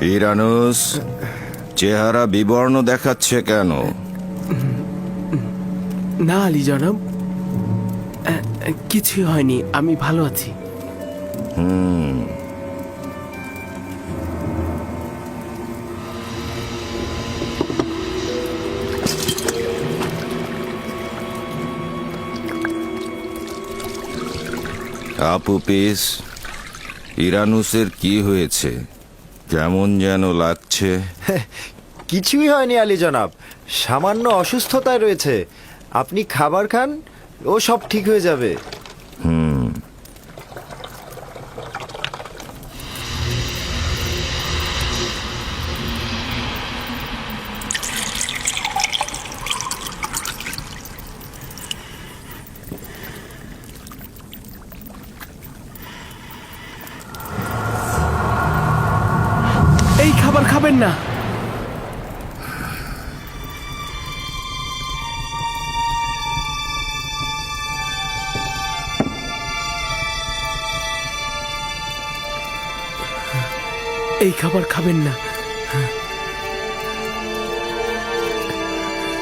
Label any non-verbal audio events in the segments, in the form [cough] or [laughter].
ইরানুস চেহারা বিবর্ণ দেখাচ্ছে কেন? না আলী জনাব। কিছুই হয়নি আমি ভালো আছি। আপু পিস ইরানুসের কি হয়েছে? কেমন যেন লাগছে। [laughs] কিছুই হয়নি আলী জনাব। সামান্য অসুস্থতায় রয়েছে। আপনি খাবার খান ও সব ঠিক হয়ে যাবে। এই খাবার খাবেন না। এই খাবার খাবেন না।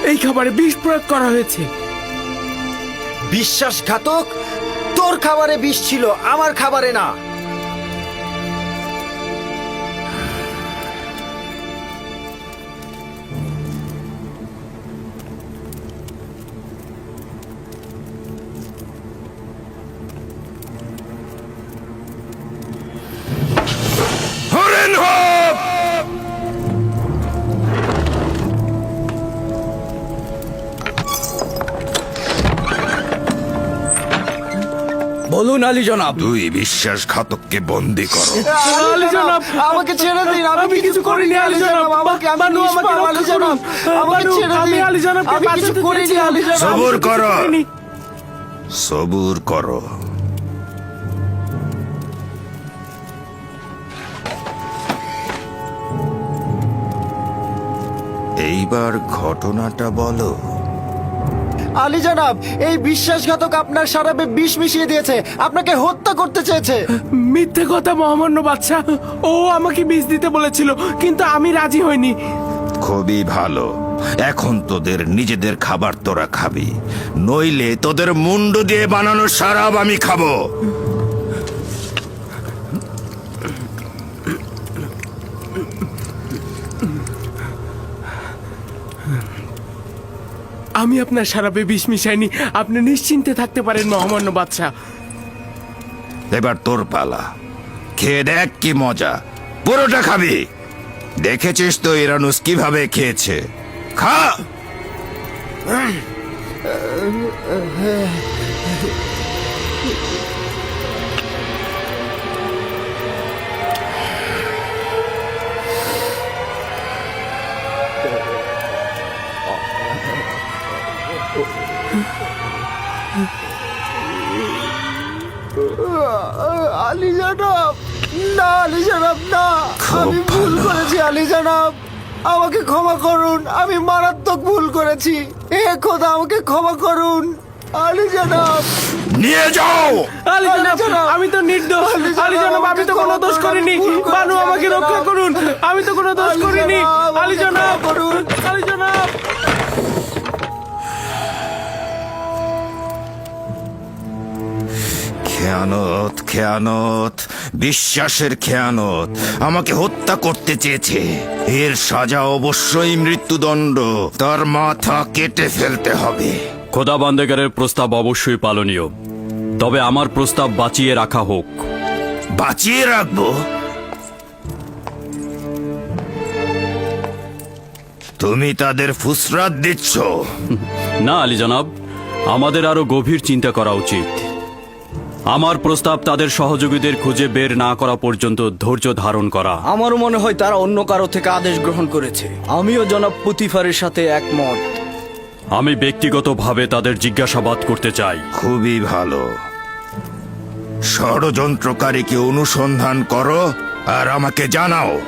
এই খাবারে বিষ প্রয়োগ করা হয়েছে। বিশ্বাসঘাতক? তোর খাবারে বিষ ছিল, আমার খাবারে না। বলুন আলী জনাব। তুই বিশ্বাসঘাতককে বন্দি করো। আলী জনাব, আমাকে ছেড়ে দিন আমি কিছু করিনি আলী জনাব। আমাকে আমি বানু আমাকে নিষ্পাপ, আলী জনাব আমাকে ছেড়ে দিন। আলী জনাবকে আমি কিছু করিনি। আলী জনাব। সবুর করো। সবুর করো। এইবার ঘটনাটা বলো। আলী জনাব এই বিশ্বাসঘাতক আপনার সারাবে বিষ মিশিয়ে দিয়েছে। আপনাকে হত্যা করতে চেয়েছে। মিথ্যে কথা মহামান্য বাচ্চা ও আমাকে বিষ দিতে বলেছিল কিন্তু আমি রাজি হইনি। খুবই ভালো। এখন তোদের নিজেদের খাবার তোরা খাবি। নইলে তোদের মুন্ডু দিয়ে বানানো সারাব আমি খাব। আমি আপনার সারাপে বিষ মিশাইনি। আপনি নিশ্চিন্তে থাকতে পারেন মহামান্য বাচ্চা এবার তোর পালা। খেয়ে দেখ কি মজা। পুরোটা খাবি। দেখেছিস তো ইরানুস কীভাবে খেয়েছে। খা! [laughs] আলী জনাব। না আলী জনাব না। আমি ভুল করেছি আলী জনাব। আমাকে ক্ষমা করুন আমি মারাত্মক ভুল করেছি। এ খোদা আমাকে ক্ষমা করুন। আলী জনাব। নিয়ে যাও! আলী জনাব আমি তো নির্দোষ। আলী জনাব, আমি তো কোনো দোষ করিনি বানু আমাকে রক্ষা করুন। আমি তো কোনো দোষ করিনি। আলী জনাব। করুন। আলী জনাব। খেয়ানত খেয়ানত বিশ্বাসের খেয়ানত। আমাকে হত্যা করতে চেয়েছে। এর সাজা অবশ্যই মৃত্যুদণ্ড। তার মাথা কেটে ফেলতে হবে। খোদা বান্দেগারের প্রস্তাব অবশ্যই পালনীয়। তবে আমার প্রস্তাব বাঁচিয়ে রাখা হোক। বাঁচিয়ে রাখব? তুমি তাদের ফুসরাত দিচ্ছ। না আলী জনাব আমাদের আরও গভীর চিন্তা করা উচিত। আমার প্রস্তাব তাদের সহযোগীদের খুঁজে বের না করা পর্যন্ত ধৈর্য ধারণ করা। আমারও মনে হয় তারা অন্য কারও থেকে আদেশ গ্রহণ করেছে। আমিও জনাব পুতিফারের সাথে একমত। আমি ব্যক্তিগতভাবে তাদের জিজ্ঞাসাবাদ করতে চাই। খুবই ভালো। ষড়যন্ত্রকারীকে অনুসন্ধান করো আর আমাকে জানাও।